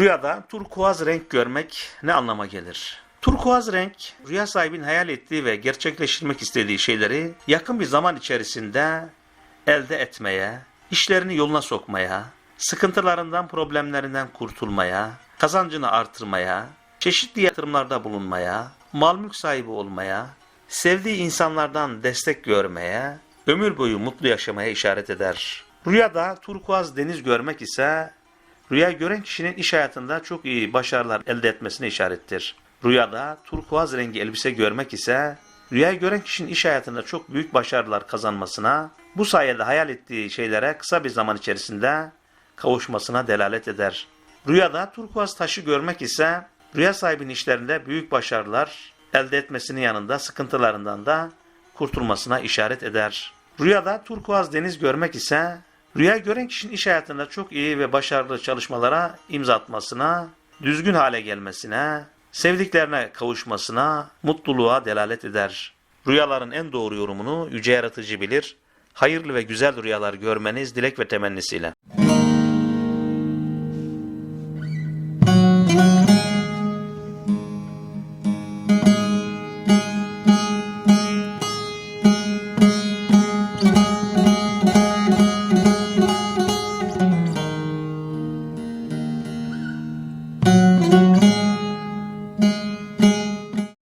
Rüyada turkuaz renk görmek ne anlama gelir? Turkuaz renk, rüya sahibinin hayal ettiği ve gerçekleştirmek istediği şeyleri yakın bir zaman içerisinde elde etmeye, işlerini yoluna sokmaya, sıkıntılarından, problemlerinden kurtulmaya, kazancını artırmaya, çeşitli yatırımlarda bulunmaya, mal mülk sahibi olmaya, sevdiği insanlardan destek görmeye, ömür boyu mutlu yaşamaya işaret eder. Rüyada turkuaz deniz görmek ise Rüya gören kişinin iş hayatında çok iyi başarılar elde etmesine işarettir. Rüyada turkuaz rengi elbise görmek ise rüya gören kişinin iş hayatında çok büyük başarılar kazanmasına, bu sayede hayal ettiği şeylere kısa bir zaman içerisinde kavuşmasına delalet eder. Rüyada turkuaz taşı görmek ise rüya sahibinin işlerinde büyük başarılar elde etmesinin yanında sıkıntılarından da kurtulmasına işaret eder. Rüyada turkuaz deniz görmek ise rüya gören kişinin iş hayatında çok iyi ve başarılı çalışmalara imza atmasına, düzgün hale gelmesine, sevdiklerine kavuşmasına, mutluluğa delalet eder. Rüyaların en doğru yorumunu yüce yaratıcı bilir. Hayırlı ve güzel rüyalar görmeniz dilek ve temennisiyle.